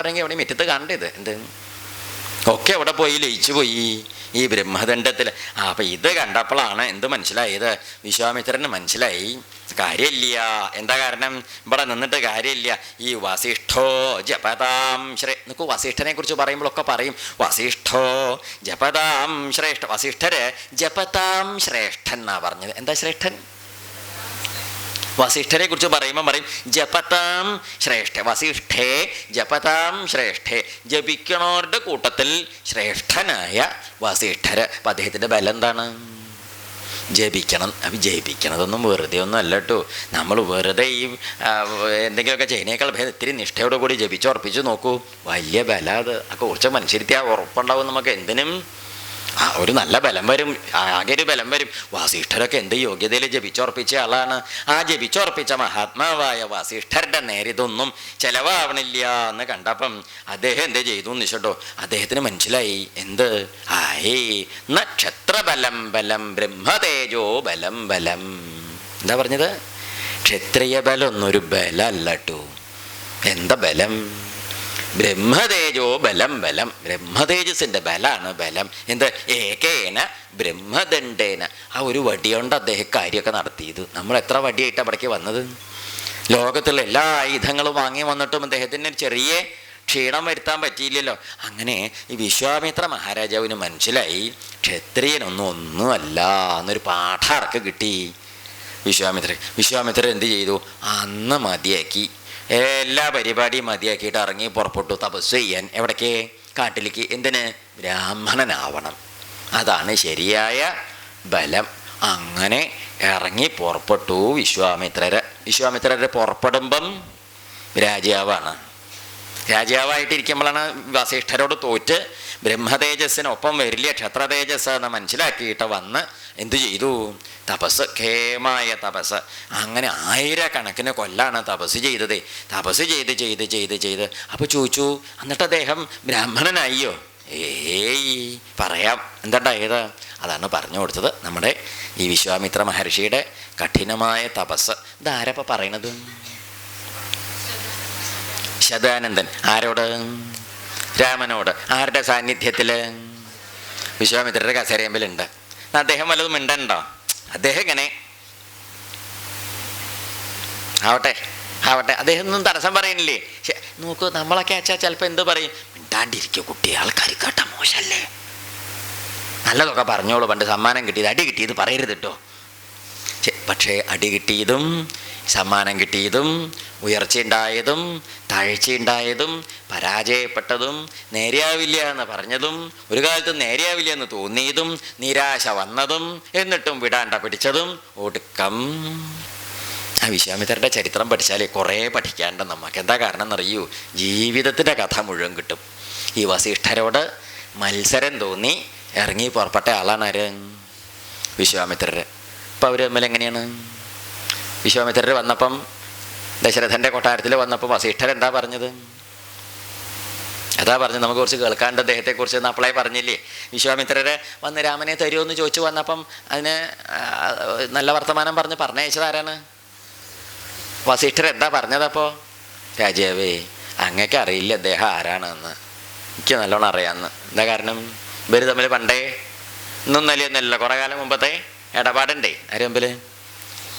ആരെങ്കിലും എവിടെയും മുറ്റത്ത് കണ്ടത് എന്ത്? ഒക്കെ എവിടെ പോയി ലയിച്ചു പോയി. ഈ ബ്രഹ്മദണ്ഡത്തിൽ. ആ അപ്പം ഇത് കണ്ടപ്പോഴാണ് എന്ത് മനസ്സിലായത്? വിശ്വാമിത്രന് മനസ്സിലായി. കാര്യമില്ല. എന്താ കാരണം? ഇവിടെ നിന്നിട്ട് കാര്യമില്ല. ഈ വസിഷ്ഠോ ജപതാം ശ്രേ നോക്കൂ വസിഷ്ഠനെ കുറിച്ച് പറയുമ്പോഴൊക്കെ പറയും. വസിഷ്ഠോ ജപതാം ശ്രേഷ്ഠ വസിഷ്ഠര് ജപതാം ശ്രേഷ്ഠൻ എന്നാ പറഞ്ഞത്. എന്താ ശ്രേഷ്ഠൻ? വസിഷ്ഠരെ കുറിച്ച് പറയുമ്പോൾ പറയും ജപതാം ശ്രേഷ്ഠ വസിഷ്ഠേ ജപതാം ശ്രേഷ്ഠേ ജപിക്കണവരുടെ കൂട്ടത്തിൽ ശ്രേഷ്ഠനായ വസിഷ്ഠര്. അപ്പം അദ്ദേഹത്തിന്റെ ബലം എന്താണ്? ജപിക്കണം. അപ്പം ജയിപ്പിക്കണതൊന്നും വെറുതെ ഒന്നും അല്ല കേട്ടോ നമ്മൾ വെറുതെ ഈ എന്തെങ്കിലുമൊക്കെ ചെയ്യുന്നേക്കാൾ ഭേദം ഇത്തിരി നിഷ്ഠയോട് കൂടി ജപിച്ചുറപ്പിച്ച് നോക്കൂ. വലിയ ബല അത് ആ കുറച്ച് മനുഷ്യരുത്തി ആ ഉറപ്പുണ്ടാവും നമുക്ക്. എന്തിനും ഒരു നല്ല ബലം വരും. ആകെ ഒരു ബലം വരും. വാസിഷ്ഠരൊക്കെ എന്ത് യോഗ്യതയിൽ ജപിച്ചുറപ്പിച്ച ആളാണ്. ആ ജപിച്ചുറപ്പിച്ച മഹാത്മാവായ വാസിഷ്ഠരുടെ നേരെ ഇതൊന്നും ചെലവാവണില്ല എന്ന് കണ്ടപ്പം അദ്ദേഹം എന്ത് ചെയ്തു എന്ന് വെച്ചിട്ടോ അദ്ദേഹത്തിന് മനസ്സിലായി. എന്ത്? ആയേ നക്ഷത്രബലം ബലം ബ്രഹ്മതേജോ ബലം ബലം. എന്താ പറഞ്ഞത്? ക്ഷത്രിയ ബലം ഒന്നൊരു ബലമല്ല കേട്ടോ എന്താ ബലം? ബ്രഹ്മതേജോ ബലം ബലം. ബ്രഹ്മതേജസിന്റെ ബലാണ് ബലം. എന്ത്? ഏകേന ബ്രഹ്മദണ്ഡേന. ആ ഒരു വടിയുണ്ട് അദ്ദേഹം കാര്യമൊക്കെ നടത്തിയത്. നമ്മൾ എത്ര വടിയായിട്ട് അവിടേക്ക് വന്നത്? ലോകത്തുള്ള എല്ലാ ആയുധങ്ങളും വാങ്ങി വന്നിട്ടും അദ്ദേഹത്തിന് ചെറിയ ക്ഷീണം വരുത്താൻ പറ്റിയില്ലല്ലോ. അങ്ങനെ ഈ വിശ്വാമിത്ര മഹാരാജാവിന് മനസ്സിലായി ക്ഷത്രിയനൊന്നും ഒന്നുമല്ല എന്നൊരു പാഠം അടക്കം കിട്ടി? വിശ്വാമിത്രൻ. വിശ്വാമിത്രൻ എന്ത് ചെയ്തു? അന്ന് മതിയാക്കി. എല്ലാ പരിപാടിയും മതിയാക്കിയിട്ട് ഇറങ്ങി പുറപ്പെട്ടു. തപസ് ചെയ്യാൻ. എവിടേക്ക്? കാട്ടിലേക്ക്. എന്തിന്? ബ്രാഹ്മണനാവണം. അതാണ് ശരിയായ ബലം. അങ്ങനെ ഇറങ്ങി പുറപ്പെട്ടു വിശ്വാമിത്രര്. വിശ്വാമിത്രര് പുറപ്പെടുമ്പം രാജാവാണ്. രാജാവായിട്ടിരിക്കുമ്പോഴാണ് വസിഷ്ഠരോട് തോറ്റ് ബ്രഹ്മതേജസ്സിനൊപ്പം വരില്ല ക്ഷത്രതേജസ് എന്ന് മനസ്സിലാക്കിയിട്ട് വന്ന് എന്തു ചെയ്തു? തപസ് ഖേമായ തപസ്. അങ്ങനെ ആയിരക്കണക്കിന് കൊല്ലാണ് തപസ് ചെയ്തത്. തപസ് ചെയ്ത് ചെയ്ത് ചെയ്ത് ചെയ്ത്. അപ്പോൾ ചോദിച്ചു എന്നിട്ട് അദ്ദേഹം ബ്രാഹ്മണനായിയോ? ഏയ് പറയാം. എന്തുണ്ടായത്? അതാണ് പറഞ്ഞു കൊടുത്തത് നമ്മുടെ ഈ വിശ്വാമിത്ര മഹർഷിയുടെ കഠിനമായ തപസ്. ഇതാരപ്പോൾ പറയണത്? ശതാനന്ദൻ ആരോട്? രാമനോട്. ആരുടെ സാന്നിധ്യത്തിൽ വിശ്വാമിത്രരുടെ കസേരയമ്പിലുണ്ട്. അദ്ദേഹം വല്ലതും ഉണ്ടോ അദ്ദേഹം ഇങ്ങനെ ആവട്ടെ ആവട്ടെ. അദ്ദേഹം ഒന്നും തടസ്സം പറയുന്നില്ലേ? നോക്കൂ നമ്മളൊക്കെ അച്ഛാ ചിലപ്പോൾ എന്ത് പറയും? മിണ്ടാണ്ടിരിക്കും കുട്ടി ആൾക്കാർ കേട്ട മോശമല്ലേ നല്ലതൊക്കെ പറഞ്ഞോളൂ. പണ്ട് സമ്മാനം കിട്ടിയത് അടി കിട്ടിയത് പറയരുത് കേട്ടോ. പക്ഷേ അടി കിട്ടിയതും സമ്മാനം കിട്ടിയതും ഉയർച്ചയുണ്ടായതും താഴ്ചയുണ്ടായതും പരാജയപ്പെട്ടതും നേരെയാവില്ല എന്ന് പറഞ്ഞതും ഒരു കാലത്ത് നേരെയാവില്ല എന്ന് തോന്നിയതും നിരാശ വന്നതും എന്നിട്ടും വിടാണ്ട പിടിച്ചതും ഒടുക്കം. ആ വിശ്വാമിത്രരുടെ ചരിത്രം പഠിച്ചാലേ കുറേ പഠിക്കാണ്ട് നമുക്ക് എന്താ കാരണം എന്നറിയൂ? ജീവിതത്തിന്റെ കഥ മുഴുവൻ കിട്ടും. ഈ വസിഷ്ഠരോട് മത്സരം തോന്നി ഇറങ്ങി പുറപ്പെട്ട ആളാണ് ആര്? വിശ്വാമിത്രര്. അപ്പം അവർ തമ്മിൽ എങ്ങനെയാണ്? വിശ്വാമിത്രർ വന്നപ്പം ദശരഥന്റെ കൊട്ടാരത്തിൽ വന്നപ്പോൾ വസിഷ്ഠർ എന്താ പറഞ്ഞത്? അതാ പറഞ്ഞത് നമുക്ക് കുറച്ച് കേൾക്കാണ്ട് അദ്ദേഹത്തെക്കുറിച്ച് ഒന്ന് അപ്ലൈ പറഞ്ഞില്ലേ? വിശ്വാമിത്രരെ വന്ന് രാമനെ തരുമോ ചോദിച്ചു വന്നപ്പം അതിന് നല്ല വർത്തമാനം പറഞ്ഞ് പറഞ്ഞയച്ചതാരാണ് വസിഷ്ഠർ എന്താ പറഞ്ഞതപ്പോൾ രാജാവേ അങ്ങക്ക് അറിയില്ല അദ്ദേഹം ആരാണെന്ന്. എനിക്ക് നല്ലോണം അറിയാമെന്ന് എന്താ കാരണം? ഇവർ തമ്മിൽ പണ്ടേ ഇന്നും നല്ല കുറേ കാലം മുമ്പത്തെ ഇടപാടുണ്ടേ ആര്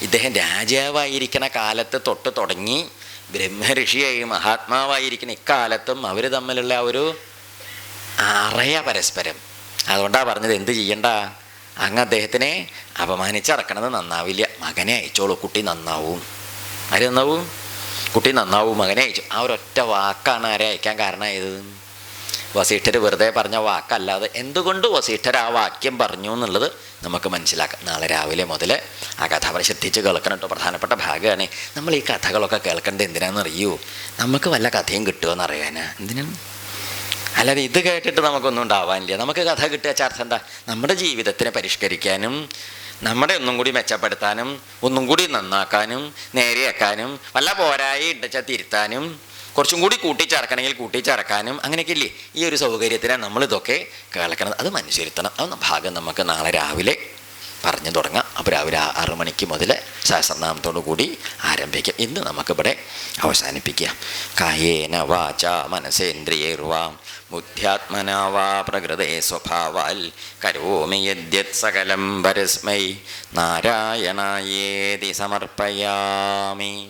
ഇദ്ദേഹം രാജാവായിരിക്കണ കാലത്ത് തൊട്ട് തുടങ്ങി ബ്രഹ്മഋഷിയായി മഹാത്മാവായിരിക്കുന്ന ഇക്കാലത്തും അവർ തമ്മിലുള്ള ഒരു അറയ പരസ്പരം. അതുകൊണ്ടാണ് പറഞ്ഞത് എന്ത് ചെയ്യണ്ട? അങ്ങ് അദ്ദേഹത്തിനെ അപമാനിച്ചടക്കണത് നന്നാവില്ല. മകനെ അയച്ചോളൂ കുട്ടി നന്നാവും. ആര് നന്നാവും? കുട്ടി നന്നാവും മകനെ അയച്ചു. ആ ഒരൊറ്റ വാക്കാണ് ആരെ അയക്കാൻ കാരണമായത്? വസീഠർ വെറുതെ പറഞ്ഞ വാക്കല്ലാതെ എന്തുകൊണ്ട് വസീഠർ ആ വാക്യം പറഞ്ഞു എന്നുള്ളത് നമുക്ക് മനസ്സിലാക്കാം. നാളെ രാവിലെ മുതൽ ആ കഥ ശ്രദ്ധിച്ച് കേൾക്കണം കേട്ടോ പ്രധാനപ്പെട്ട ഭാഗമാണ് നമ്മൾ ഈ കഥകളൊക്കെ കേൾക്കേണ്ടത് എന്തിനാണെന്ന് അറിയൂ നമുക്ക് വല്ല കഥയും കിട്ടുമോ അറിയാനാ എന്തിനാണ്? അല്ലാതെ ഇത് കേട്ടിട്ട് നമുക്കൊന്നും ഉണ്ടാവാനില്ല. നമുക്ക് കഥ കിട്ടുക ചർച്ച എന്താ? നമ്മുടെ ജീവിതത്തിനെ പരിഷ്കരിക്കാനും നമ്മുടെ ഒന്നും കൂടി മെച്ചപ്പെടുത്താനും ഒന്നും കൂടി നന്നാക്കാനും നേരെയാക്കാനും വല്ല പോരായി ഇടച്ചാൽ തിരുത്താനും കുറച്ചും കൂടി കൂട്ടിച്ചേർക്കണമെങ്കിൽ കൂട്ടിച്ചേർക്കാനും അങ്ങനെയൊക്കെ ഇല്ലേ? ഈ ഒരു സൗകര്യത്തിനാണ് നമ്മളിതൊക്കെ കേൾക്കണം അത് മനുഷ്യരുത്തണം അത് ഭാഗം നമുക്ക് നാളെ രാവിലെ പറഞ്ഞു തുടങ്ങാം. അപ്പോൾ രാവിലെ ആറ് മണിക്ക് മുതൽ സഹസ്രനാമത്തോടു കൂടി ആരംഭിക്കാം. ഇന്ന് നമുക്കിവിടെ അവസാനിപ്പിക്കാം കായേന വാച മനസേന്ദ്രിയേർവാം. ബുദ്ധ്യാത്മനാവാ പ്രകൃതേ സ്വഭാവാൽ. കരോമി യദ്യത് സകലം പരസ്മൈ. നാരായണായേതി സമർപ്പയാമി.